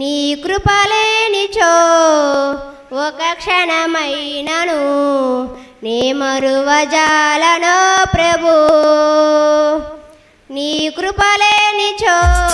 నీ కృపలేనిచో ఒక క్షణమైనను నీ మరువజాలనో ప్రభు. నీ కృపలేనిచో